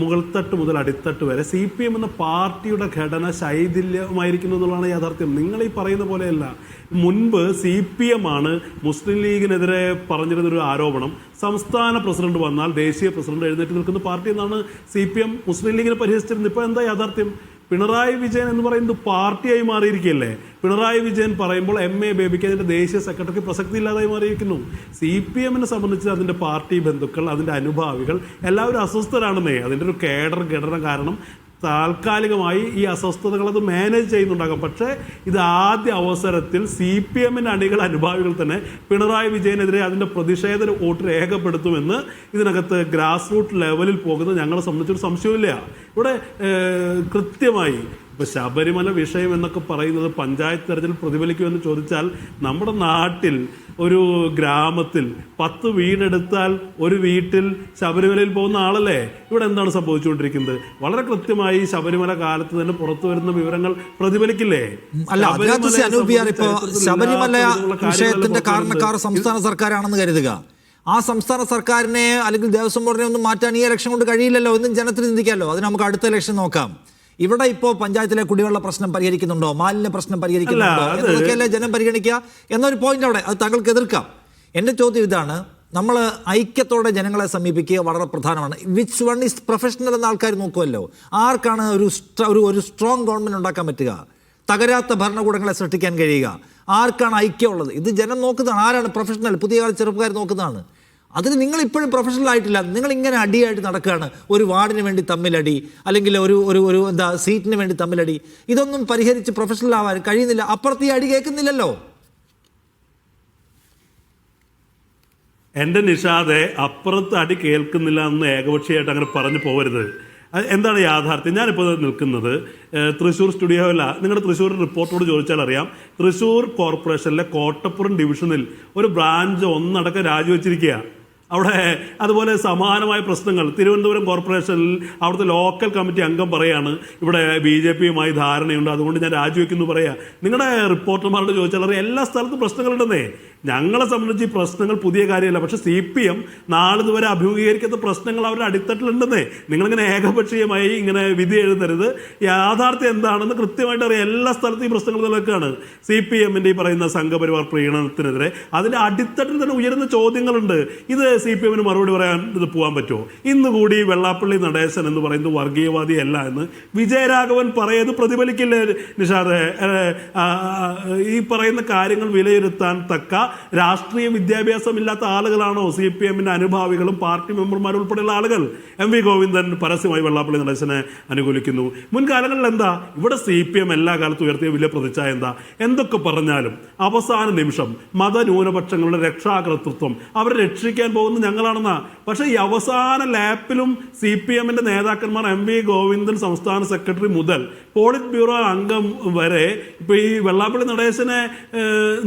മുകൾത്തട്ട് മുതൽ അടിത്തട്ട് വരെ C P M എന്ന പാർട്ടിയുടെ ഘടന ശൈഥില്യമായിരിക്കുന്നു എന്നുള്ളതാണ് യാഥാർത്ഥ്യം. നിങ്ങൾ ഈ പറയുന്ന പോലെയല്ല. മുൻപ് സി പി എം ആണ് മുസ്ലിം ലീഗിനെതിരെ പറഞ്ഞിരുന്നൊരു ആരോപണം. സംസ്ഥാന പ്രസിഡന്റ് വന്നാൽ ദേശീയ പ്രസിഡന്റ് എഴുന്നേറ്റ് നിൽക്കുന്ന പാർട്ടി എന്നാണ് സി പി എം മുസ്ലിം ലീഗിനെ പരിഹസിച്ചിരുന്നത്. ഇപ്പോൾ എന്താ യാഥാർത്ഥ്യം? പിണറായി വിജയൻ എന്ന് പറയുന്നത് പാർട്ടിയായി മാറിയിരിക്കുകയല്ലേ? പിണറായി വിജയൻ പറയുമ്പോൾ എം എ ബേബിക്ക് അതിന്റെ ദേശീയ സെക്രട്ടറിക്ക് പ്രസക്തി ഇല്ലാതായി മാറിയിരിക്കുന്നു. സി പി എമ്മിനെ സംബന്ധിച്ച് അതിന്റെ പാർട്ടി ബന്ധുക്കൾ അതിന്റെ അനുഭാവികൾ എല്ലാവരും അസ്വസ്ഥരാണെന്നേ. അതിന്റെ ഒരു കേഡർ ഘടന കാരണം താൽക്കാലികമായി ഈ അസ്വസ്ഥതകൾ അത് മാനേജ് ചെയ്യുന്നുണ്ടാകാം. പക്ഷേ ഇത് ആദ്യ അവസരത്തിൽ സി പി എമ്മിന്റെ അണികൾ അനുഭാവികൾ തന്നെ പിണറായി വിജയനെതിരെ അതിന്റെ പ്രതിഷേധ വോട്ട് രേഖപ്പെടുത്തുമെന്ന് ഇതിനകത്ത് ഗ്രാസ് റൂട്ട് ലെവലിൽ പോകുന്നത് ഞങ്ങളെ സംബന്ധിച്ചൊരു സംശയമില്ല ഇവിടെ കൃത്യമായി ഇപ്പൊ ശബരിമല വിഷയം എന്നൊക്കെ പറയുന്നത് പഞ്ചായത്ത് തെരഞ്ഞെടുപ്പ് പ്രതിഫലിക്കുമെന്ന് ചോദിച്ചാൽ നമ്മുടെ നാട്ടിൽ ഒരു ഗ്രാമത്തിൽ പത്ത് വീടെടുത്താൽ ഒരു വീട്ടിൽ ശബരിമലയിൽ പോകുന്ന ആളല്ലേ? ഇവിടെ എന്താണ് സംഭവിച്ചുകൊണ്ടിരിക്കുന്നത്? വളരെ കൃത്യമായി ശബരിമല കാലത്ത് തന്നെ പുറത്തു വരുന്ന വിവരങ്ങൾ പ്രതിഫലിക്കില്ലേ? ശബരിമല വിഷയത്തിന്റെ കാരണക്കാർ സംസ്ഥാന സർക്കാരാണെന്ന് കരുതുക. ആ സംസ്ഥാന സർക്കാരിനെ അല്ലെങ്കിൽ ദേവസ്വം ബോർഡിനെ ഒന്നും മാറ്റാൻ ഈ ഇലക്ഷൻ കൊണ്ട് കഴിയില്ലല്ലോ ഒന്നും ജനത്തിന് ചിന്തിക്കാമല്ലോ. അത് നമുക്ക് അടുത്ത ഇലക്ഷൻ നോക്കാം. ഇവിടെ ഇപ്പോ പഞ്ചായത്തിലെ കുടിവെള്ള പ്രശ്നം പരിഹരിക്കുന്നുണ്ടോ? മാലിന്യ പ്രശ്നം പരിഹരിക്കുന്നുണ്ടോ? അത് ജനം പരിഗണിക്കുക? എന്നൊരു പോയിന്റ് അവിടെ അത് താങ്കൾക്ക് എതിർക്കാം. എന്റെ ചോദ്യം ഇതാണ് നമ്മൾ ഐക്യത്തോടെ ജനങ്ങളെ സമീപിക്കുക വളരെ പ്രധാനമാണ്. വിച്ച് വൺ ഈസ് പ്രൊഫഷണൽ എന്ന ആൾക്കാർ നോക്കുമല്ലോ. ആർക്കാണ് ഒരു ഒരു ഒരു സ്ട്രോങ് ഗവൺമെന്റ് ഉണ്ടാക്കാൻ പറ്റുക? തകരാത്ത ഭരണകൂടങ്ങളെ സൃഷ്ടിക്കാൻ കഴിയുക? ആർക്കാണ് ഐക്യമുള്ളത് ഇത് ജനം നോക്കുന്നതാണ്. ആരാണ് പ്രൊഫഷണൽ പുതിയ കാല ചെറുപ്പക്കാർ നോക്കുന്നതാണ്. അതിന് നിങ്ങൾ ഇപ്പോഴും പ്രൊഫഷണൽ ആയിട്ടില്ല. നിങ്ങൾ ഇങ്ങനെ അടിയായിട്ട് നടക്കുകയാണ്. ഒരു വാർഡിന് വേണ്ടി തമ്മിലടി അല്ലെങ്കിൽ ഒരു ഒരു ഒരു എന്താ സീറ്റിന് വേണ്ടി തമ്മിലടി. ഇതൊന്നും പരിഹരിച്ച് പ്രൊഫഷണൽ ആവാൻ കഴിയുന്നില്ല. അപ്പുറത്ത് ഈ അടി കേൾക്കുന്നില്ലല്ലോ. എന്റെ നിഷാദെ അപ്പുറത്ത് അടി കേൾക്കുന്നില്ല എന്ന് ഏകപക്ഷീയമായിട്ട് അങ്ങനെ പറഞ്ഞു പോകരുത് എന്താണ് യാഥാർത്ഥ്യം? ഞാനിപ്പോൾ നിൽക്കുന്നത് തൃശ്ശൂർ സ്റ്റുഡിയോയില. നിങ്ങളുടെ തൃശ്ശൂർ റിപ്പോർട്ടോട് ചോദിച്ചാൽ അറിയാം തൃശ്ശൂർ കോർപ്പറേഷനിലെ കോട്ടപ്പുറം ഡിവിഷനിൽ ഒരു ബ്രാഞ്ച് ഒന്നടക്കം രാജിവെച്ചിരിക്കുക അവിടെ അതുപോലെ സമാനമായ പ്രശ്നങ്ങൾ. തിരുവനന്തപുരം കോർപ്പറേഷനിൽ അവിടുത്തെ ലോക്കൽ കമ്മിറ്റി അംഗം പറയാണ് ഇവിടെ ബി ജെ പിയുമായി ധാരണയുണ്ട്. അതുകൊണ്ട് ഞാൻ രാജിവെക്കുന്നു. പറയാം. നിങ്ങളുടെ റിപ്പോർട്ടർമാരോട് ചോദിച്ചാൽ എല്ലാ സ്ഥലത്തും പ്രശ്നങ്ങളുണ്ടെന്നേ. ഞങ്ങളെ സംബന്ധിച്ച് ഈ പ്രശ്നങ്ങൾ പുതിയ കാര്യമല്ല. പക്ഷെ സി പി എം നാളിതുവരെ അഭിമുഖീകരിക്കുന്ന പ്രശ്നങ്ങൾ അവരുടെ അടിത്തട്ടിലുണ്ടെന്നേ. നിങ്ങളിങ്ങനെ ഏകപക്ഷീയമായി ഇങ്ങനെ വിധി എഴുതരുത്. യാഥാർത്ഥ്യം എന്താണെന്ന് കൃത്യമായിട്ട് അറിയാം എല്ലാ സ്ഥലത്തും ഈ പ്രശ്നങ്ങൾ നിലനിൽക്കുകയാണ്. സി പി എമ്മിന്റെ ഈ പറയുന്ന സംഘപരിവാർ പ്രീണനത്തിനെതിരെ അതിന്റെ അടിത്തട്ടിൽ തന്നെ ഉയരുന്ന ചോദ്യങ്ങളുണ്ട്. ഇത് സി പി എമ്മിന് മറുപടി പറയാൻ ഇത് പോകാൻ പറ്റുമോ? ഇന്ന് കൂടി വെള്ളാപ്പള്ളി നടേശൻ എന്ന് പറയുന്നത് വർഗീയവാദിയല്ല എന്ന് വിജയരാഘവൻ പറയത് പ്രതിഫലിക്കില്ലേ നിഷാദ്. ഈ പറയുന്ന കാര്യങ്ങൾ വിലയിരുത്താൻ തക്ക രാഷ്ട്രീയ വിദ്യാഭ്യാസമില്ലാത്ത ആളുകളാണോ സി പി എമ്മിന്റെ അനുഭാവികളും പാർട്ടി മെമ്പർമാരും ഉൾപ്പെടെയുള്ള ആളുകൾ? എം വി ഗോവിന്ദൻ പരസ്യമായി വെള്ളാപ്പള്ളി നടേശനെ അനുകൂലിക്കുന്നു. മുൻകാലങ്ങളിൽ എന്താ? ഇവിടെ സി പി എം എല്ലാ കാലത്തും ഉയർത്തിയ വലിയ പ്രതിച്ഛായ എന്താ? എന്തൊക്കെ പറഞ്ഞാലും അവസാന നിമിഷം മതന്യൂനപക്ഷങ്ങളുടെ രക്ഷാകർതൃത്വം അവരെ രക്ഷിക്കാൻ പോകുന്ന ഞങ്ങളാണെന്നാ പക്ഷേ ഈ അവസാന ലാപ്പിലും സി പി എമ്മിന്റെ നേതാക്കന്മാർ എം വി ഗോവിന്ദൻ സംസ്ഥാന സെക്രട്ടറി മുതൽ പോളിറ്റ് ബ്യൂറോ അംഗം വരെ ഇപ്പോൾ ഈ വെള്ളാപ്പള്ളി നടേശനെ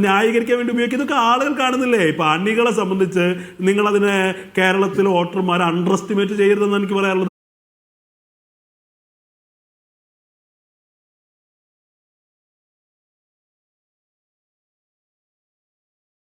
ന്യായീകരിക്കാൻ വേണ്ടി ഉപയോഗിക്കും ഇതൊക്കെ ആളുകൾ കാണുന്നില്ലേ? ഇപ്പോൾ അണികളെ സംബന്ധിച്ച് നിങ്ങളതിനെ കേരളത്തിലെ വോട്ടർമാരെ അണ്ടർ എസ്റ്റിമേറ്റ് ചെയ്യരുതെന്ന് എനിക്ക് പറയാനുള്ളത്